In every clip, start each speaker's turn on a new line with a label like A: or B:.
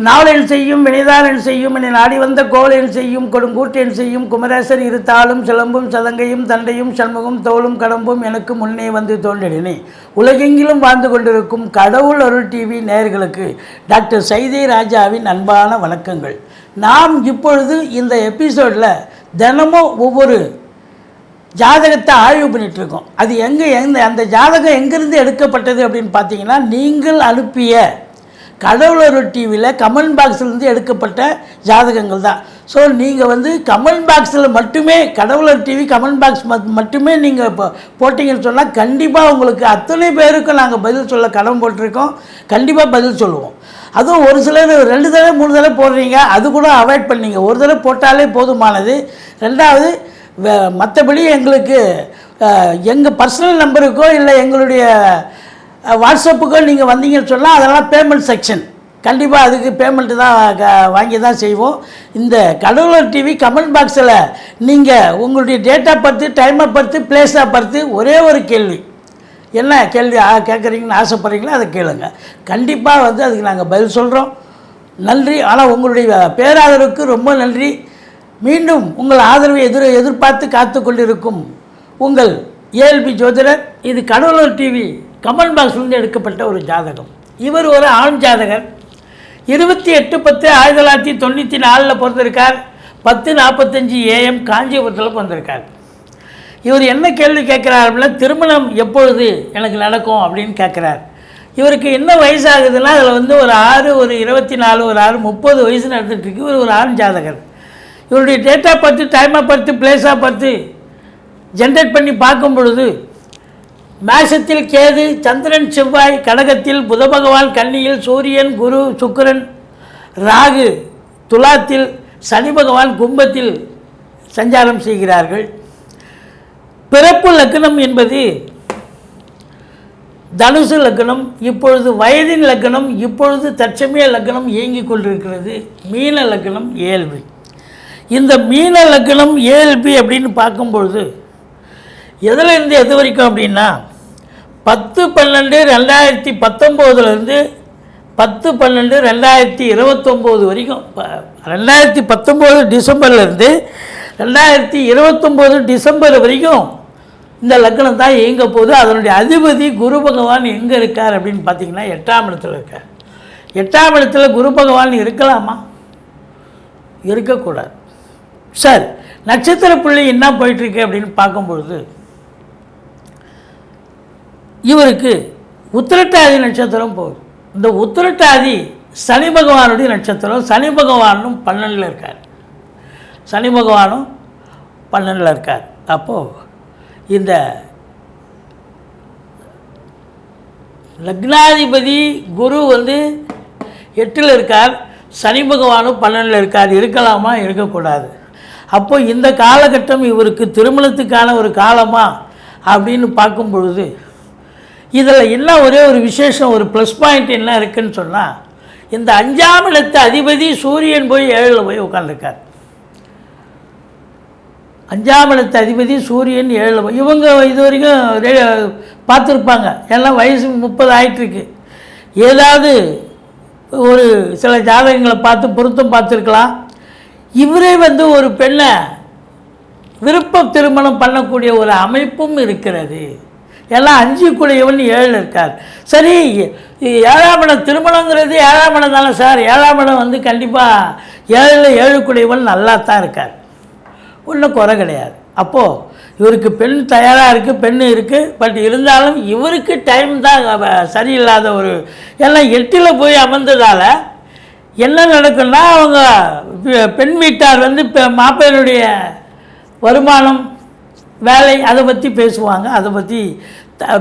A: நாளென் செய்யும் வினைதாரன் செய்யும் என நாடி வந்த கோலென் செய்யும் கொடுங்கூட்டென் செய்யும் குமரேசன் இருத்தாலும் சிலம்பும் சதங்கையும் தண்டையும் சண்முகம் தோளும் கடம்பும் எனக்கு முன்னே வந்து தோன்றினே உலகெங்கிலும் வாழ்ந்து கொண்டிருக்கும் கடவுள் அருள் டிவி நேயர்களுக்கு டாக்டர் சைதே ராஜாவின் அன்பான வணக்கங்கள். நாம் இப்பொழுது இந்த எபிசோடில் தினமும் ஒவ்வொரு ஜாதகத்தை ஆய்வு பண்ணிட்டு இருக்கோம் அது எங்கே எந்த அந்த ஜாதகம் எங்கேருந்து எடுக்கப்பட்டது அப்படின்னு பார்த்தீங்கன்னா நீங்கள் அனுப்பிய கடவுளர் டிவியில் கமெண்ட் பாக்ஸ்லேருந்து எடுக்கப்பட்ட ஜாதகங்கள் தான். ஸோ நீங்கள் வந்து கமெண்ட் பாக்ஸில் மட்டுமே கடவுளர் டிவி கமெண்ட் பாக்ஸ் மட்டுமே நீங்கள் இப்போ போட்டிங்கன்னு சொன்னால் கண்டிப்பாக உங்களுக்கு அத்தனை பேருக்கும் நாங்கள் பதில் சொல்ல கடன் போட்டிருக்கோம். கண்டிப்பாக பதில் சொல்லுவோம். அதுவும் ஒரு சிலர் ரெண்டு தடவை மூணு தடவை போடுறீங்க அது கூட அவாய்ட் பண்ணீங்க. ஒரு தடவை போட்டாலே போதுமானது. ரெண்டாவது மற்றபடி எங்களுக்கு எங்கள் பர்சனல் நம்பருக்கோ இல்லை எங்களுடைய வாட்ஸ்அப்புக்கு நீங்கள் வந்தீங்கன்னு சொன்னால் அதெல்லாம் பேமெண்ட் செக்ஷன் கண்டிப்பாக அதுக்கு பேமெண்ட்டு தான் க- வாங்கி தான் செய்வோம். இந்த கடவுளர் டிவி கமெண்ட் பாக்ஸில் நீங்கள் உங்களுடைய டேட்டா பர்த்து டைமை பர்த்து பிளேஸை பர்த்து ஒரே ஒரு கேள்வி. என்ன கேள்வி கேட்குறீங்கன்னு ஆசைப்பட்றீங்களோ? அதை கேளுங்க. கண்டிப்பாக வந்து அதுக்கு நாங்கள் பதில் சொல்கிறோம் நன்றி. ஆனால் உங்களுடைய பேராதரவுக்கு ரொம்ப நன்றி. மீண்டும் உங்கள் ஆதரவை எதிர் எதிர்பார்த்து காத்து கொண்டிருக்கும் உங்கள் ஏஎல்பி ஜோதிடர் இது கடவுளர் டிவி கமல் பாக்ஸ்லேருந்து எடுக்கப்பட்ட ஒரு ஜாதகம். இவர் ஒரு ஆண் ஜாதகர். இருபத்தி எட்டு பத்து ஆயிரத்தி தொள்ளாயிரத்தி தொண்ணூற்றி நாலில் பிறந்திருக்கார். பத்து நாற்பத்தஞ்சு ஏஎம் காஞ்சிபுரத்தில் பிறந்திருக்கார். இவர் என்ன கேள்வி கேட்குறார் அப்படின்னா திருமணம் எப்பொழுது எனக்கு நடக்கும் அப்படின்னு கேட்குறார். இவருக்கு என்ன வயசாகுதுன்னா அதில் வந்து ஒரு ஆறு ஒரு இருபத்தி நாலு ஒரு ஆறு முப்பது வயசு நடந்துட்டுருக்கு இவர் ஒரு ஆண் ஜாதகர். இவருடைய டேட்டா பார்த்து டைமாக பார்த்து பிளேஸாக பார்த்து ஜென்ரேட் பண்ணி பார்க்கும் பொழுது மேஷத்தில் கேது சந்திரன் செவ்வாய் கடகத்தில் புத பகவான் கன்னியில் சூரியன் குரு சுக்கரன் ராகு துலாத்தில் சனி பகவான் கும்பத்தில் சஞ்சாரம் செய்கிறார்கள். பிறப்பு லக்னம் என்பது தனுசு லக்னம் இப்பொழுது வயதின் லக்னம் இப்பொழுது தற்சமய லக்னம் இயங்கிக் கொண்டிருக்கிறது. மீன லக்னம் ஏழ்வி இந்த மீன லக்னம் ஏல்பி அப்படின்னு பார்க்கும்பொழுது எதிலிருந்து எது வரைக்கும் அப்படின்னா பத்து பன்னெண்டு ரெண்டாயிரத்தி பத்தொம்போதுலேருந்து பத்து பன்னெண்டு ரெண்டாயிரத்தி இருபத்தொம்போது வரைக்கும் ப- ரெண்டாயிரத்தி பத்தொம்போது டிசம்பர்லேருந்து ரெண்டாயிரத்தி இருபத்தொம்போது டிசம்பர் வரைக்கும் இந்த லக்னம் தான் இயங்க போகுது. அதனுடைய அதிபதி குரு பகவான் எங்கே இருக்கார் அப்படின்னு பார்த்தீங்கன்னா எட்டாம் இடத்துல இருக்கார். எட்டாம் இடத்துல குரு பகவான் இருக்கலாமா? இருக்கக்கூடாது. சார் நட்சத்திர புள்ளி என்ன போயிட்டுருக்கு அப்படின்னு பார்க்கும்பொழுது இவருக்கு உத்திரட்டாதி நட்சத்திரம் போகுது. இந்த உத்திரட்டாதி சனி பகவானுடைய நட்சத்திரம் சனி பகவானும் பன்னெண்டில் இருக்கார். சனி பகவானும் பன்னெண்டில் இருக்கார். அப்போது இந்த லக்னாதிபதி குரு வந்து எட்டில் இருக்கார் சனி பகவானும் பன்னெண்டில் இருக்கார். இருக்கலாமா? இருக்கக்கூடாது. அப்போ இந்த காலகட்டம் இவருக்கு திருமணத்துக்கான ஒரு காலமா அப்படின்னு பார்க்கும் பொழுது இதில் என்ன ஒரே ஒரு விசேஷம் ஒரு ப்ளஸ் பாயிண்ட் என்ன இருக்குதுன்னு சொன்னால் இந்த அஞ்சாம் இடத்து அதிபதி சூரியன் போய் ஏழில் போய் உட்காந்துருக்கார் அஞ்சாம் இடத்து அதிபதி சூரியன் ஏழில் போய் இவங்க இது வரைக்கும் பார்த்துருப்பாங்க. எல்லாம் வயசு முப்பது ஆயிட்டுருக்கு. ஏதாவது ஒரு சில ஜாதகங்களை பார்த்து பொருத்தம் பார்த்துருக்கலாம். இவரே வந்து ஒரு பெண்ணை விருப்ப திருமணம் பண்ணக்கூடிய ஒரு அமைப்பும் இருக்கிறது. எல்லாம் அஞ்சு கூடியவன் ஏழு இருக்கார். சரி ஏழாம் இடம் திருமணங்கிறது ஏழாம் இடம் தானே சார்? ஏழாம் இடம் வந்து கண்டிப்பாக ஏழில் ஏழு கூடியவன் நல்லா தான் இருக்கார். ஒன்றும் குறை கிடையாது. அப்போது இவருக்கு பெண் தயாராக இருக்குது பெண் இருக்குது பட் இருந்தாலும் இவருக்கு டைம் தான் சரியில்லாத ஒரு எல்லாம் எட்டில் போய் அமர்ந்ததால் என்ன நடக்கும்னா அவங்க பெண் வீட்டார் வந்து இப்போ மாப்பிள்ளையுடைய வருமானம் வேலை அதை பற்றி பேசுவாங்க. அதை பற்றி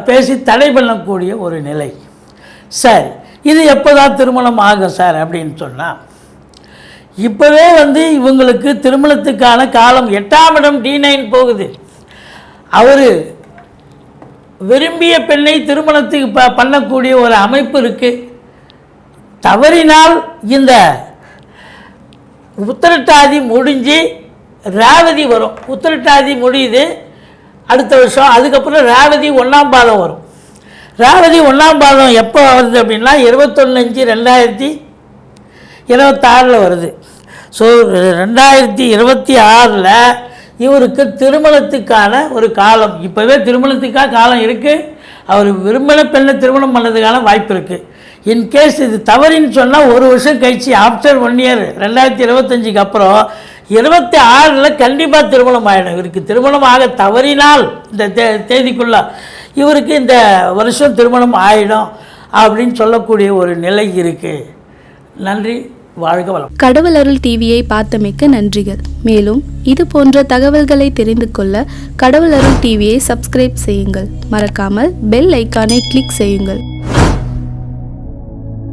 A: பேசி தடை பண்ணக்கூடிய ஒரு நிலை. சரி இது எப்போ தான் திருமணம் ஆகும் சார் அப்படின்னு சொன்னால் இப்போவே வந்து இவங்களுக்கு திருமணத்துக்கான காலம் எட்டாம் இடம் டி நைன் போகுது. அவர் விரும்பிய பெண்ணை திருமணத்துக்கு ப பண்ணக்கூடிய ஒரு அமைப்பு இருக்குது தவறினால் இந்த உத்திரட்டாதி முடிஞ்சு ரேவதி வரும். உத்திரட்டாதி முடியுது. அடுத்த வருஷம் அதுக்கப்புறம் ரேவதி ஒன்றாம் பாதம் வரும். ரேவதி ஒன்றாம் பாதம் எப்போ வருது அப்படின்னா இருபத்தொன்னஞ்சு ரெண்டாயிரத்தி இருபத்தாறில் வருது. ஸோ ரெண்டாயிரத்தி இருபத்தி ஆறில் இவருக்கு திருமணத்துக்கான ஒரு காலம். இப்போவே திருமணத்துக்காக காலம் இருக்குது அவர் விரும்பின பெண்ணை திருமணம் பண்ணதுக்கான வாய்ப்பு இருக்குது இன்கேஸ் இது தவறின்னு சொன்னால் ஒரு வருஷம் கழிச்சு ஆஃப்டர் ஒன் இயர் ரெண்டாயிரத்தி இருபத்தஞ்சிக்கு அப்புறம் இருபத்தி ஆறில் கண்டிப்பாக திருமணம் ஆகிடும் இவருக்கு திருமணம் ஆக தவறினால் இந்த தே தேதிக்குள்ள இவருக்கு இந்த வருஷம் திருமணம் ஆகிடும் அப்படின்னு சொல்லக்கூடிய ஒரு நிலை இருக்குது நன்றி வாழ்க வளம்.
B: கடவுள் அருள் டிவியை பார்த்தமைக்க நன்றிகள். மேலும் இது போன்ற தகவல்களை தெரிந்து கொள்ள கடவுள் அருள் டிவியை சப்ஸ்கிரைப் செய்யுங்கள். மறக்காமல் பெல் ஐக்கானை கிளிக் செய்யுங்கள்.